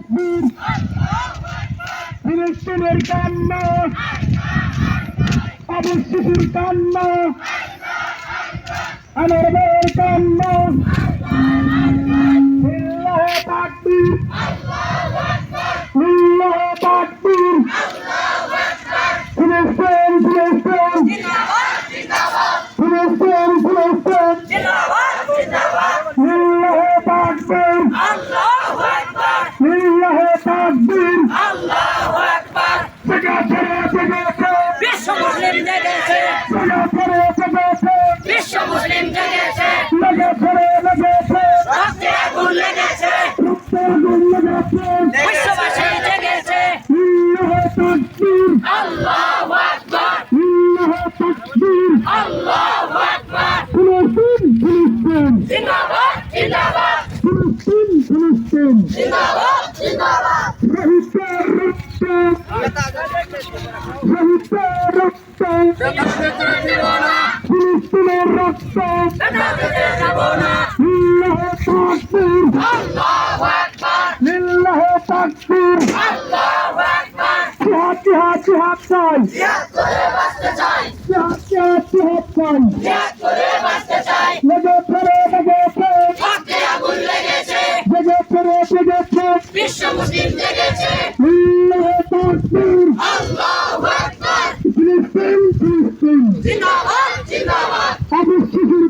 তাকবীর ফিলিস্তিনের কান্না শিশুর কান্না আমার মেয়ের কান্না লিল্লাহে তাকবীর লিল্লাহে তাকবীর ফিলিস্তিন ফিলিস্তিন ফিলিস্তিন ফিলিস্তিন লিল্লাহে তাকবীর লিল্লাহে তাকবীর জায়গা ছেড়ে জায়গাতে বিশ্ব মুসলিম জেগেছে জায়গা ছেড়ে জায়গাতে বিশ্ব মুসলিম জেগেছে লেগে ছেড়ে লেগেছে রক্তে আগুন লেগেছে রক্তের আগুন লেগেছে বিশ্ববাসী জেগেছে লিল্লাহে তাকবীর আল্লাহু আকবার লিল্লাহে তাকবীর আল্লাহু আকবার ফিলিস্তিন ফিলিস্তিন জিন্দাবাদ জিন্দাবাদ ফিলিস্তিন ফিলিস্তিন। শহীদের রক্ত। শহীদের রক্ত। ফিলিস্তিনের রক্ত।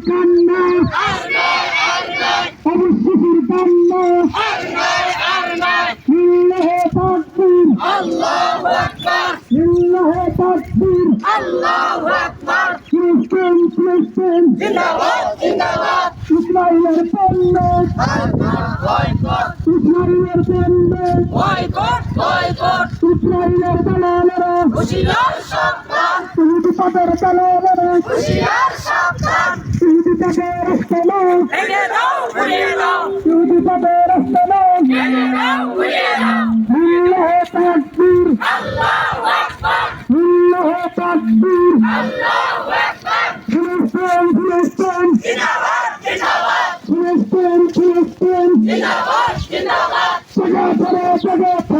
কান্না আল্লাহ আল্লাহ শিশুর কান্না আল্লাহ আল্লাহ তাকবীর আল্লাহু আকবার লিল্লাহে তাকবীর আল্লাহু আকবার ফিলিস্তিন ফিলিস্তিন জিন্দাবাদ জিন্দাবাদ ইসরায়েলের পণ্য। ইসরায়েলের পণ্য। ইসরায়েলের দালালেরা ইহুদি তাদের দালালেরা ইহুদি ঘুরিয়ে দাও ইহুদি ঘুরিয়ে দাও লিল্লাহে তাকবীর। আল্লাহু আকবার। লিল্লাহে তাকবীর। আল্লাহু আকবার। ফিলিস্তিন ফিলিস্তিন জিন্দাবাদ জিন্দাবাদ ফিলিস্তিন ফিলিস্তিন জিন্দাবাদ জিন্দাবাদ জায়গা ফেরে জায়গাতে বিশ্ব মুসলিম জেগেছে লেগে ফেরে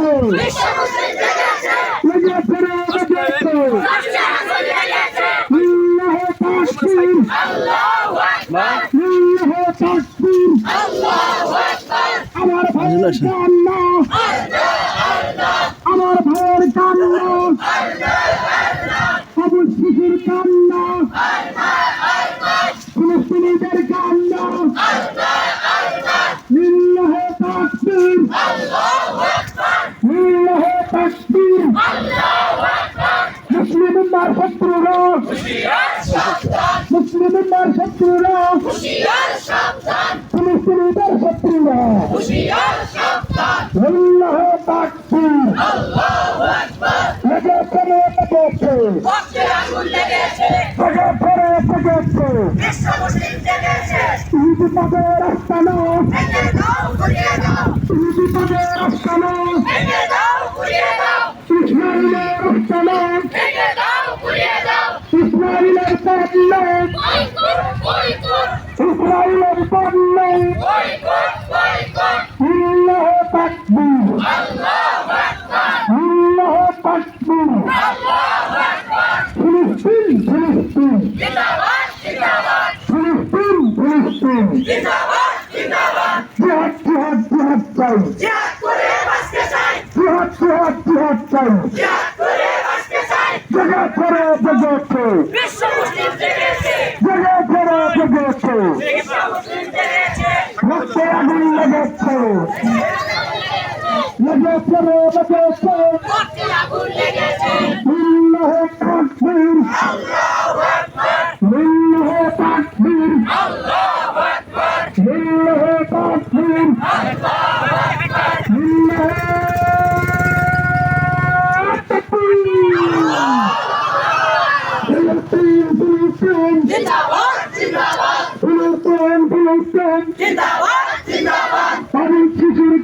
লেগেছে রক্তে আগুন লেগেছে লিল্লাহে তাকবীর আল্লাহু আকবার লিল্লাহে তাকবীর আল্লাহু আকবার আমার ভাইয়ের কান্না আমার ভাইয়ের কান্না আবু শিশুর কান্না ফিলিস্তিনিদের কান্না লিল্লাহে তাকবীর লিল্লাহে তাকবীর উম্মার শত্রুরা। মুসলিম উম্মার শত্রুরা। ফিলিস্তিনিদের শত্রুরা। লিল্লাহে তাকবীর আল্লাহু আকবার। লেগে ফেরে লেগেছে রক্তে আগুন লেগেছে। লেগে ফেরে লেগেছে বিশ্ব মুসলিম জেগেছে ইহুদি তাদের আস্তানা ভেঙে দাও ঘুরিয়ে দাও। ইহুদি তাদের আস্তানা ভেঙে দাও ঘুরিয়ে দাও ইসরায়েলের আস্তানা ভেঙে দাও ঘুরিয়ে দাও ইসরায়েলের পণ্য বয়কট বয়কট ইসরায়েলের পণ্য বয়কট বয়কট লিল্লাহে তাকবীর আল্লাহু আকবার লিল্লাহে তাকবীর আল্লাহু আকবার ফিলিস্তিন ফিলিস্তিন জিন্দাবাদ জিন্দাবাদ ফিলিস্তিন ফিলিস্তিন জিন্দাবাদ জিন্দাবাদ জিহাদ জিহাদ জিহাদ চাই জিহাদ করে বাঁচতে চাই জিহাদ জিহাদ জিহাদ চাই জিহাদ করে বাঁচতে চাই জায়গা ফেরে জগতে বিশ্ব মুসলিম জেগেছে জায়গা ফেরে জগতে বিশ্ব মুসলিম জেগেছে রক্তে আগুন লেগে ফেরে লেগেছে রক্তে আগুন লেগেছে। লিল্লাহে তাকবীর আল্লাহু আকবার লিল্লাহে তাকবীর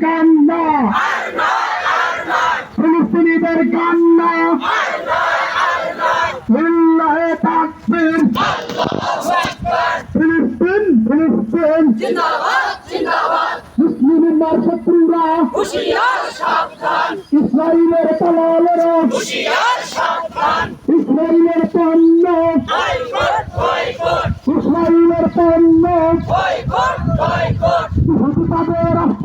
কান্না। ফিলিস্তিনিদের কান্না। লিল্লাহে তাকবীর। ফিলিস্তিন ফিলিস্তিন। জিন্দাবাদ জিন্দাবাদ মুসলিম উম্মার শত্রুরা হুঁশিয়ার সাবধান ইসরায়েলের পণ্য। Boycott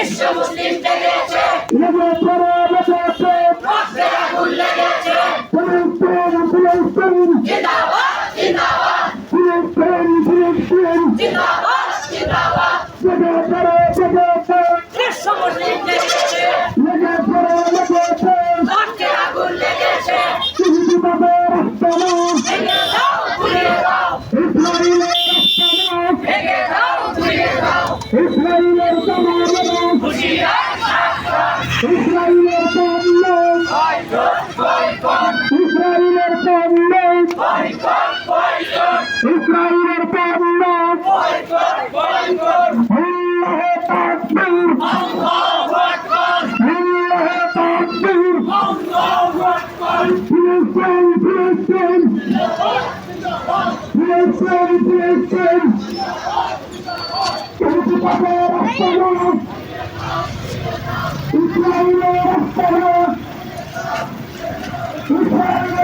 বিশ্ব মুসলিম জেগেছে ইসরায়েলের পণ্য আল্লাহ রাস্তা ইসরায়েলের রাস্তা ইসরায়েলের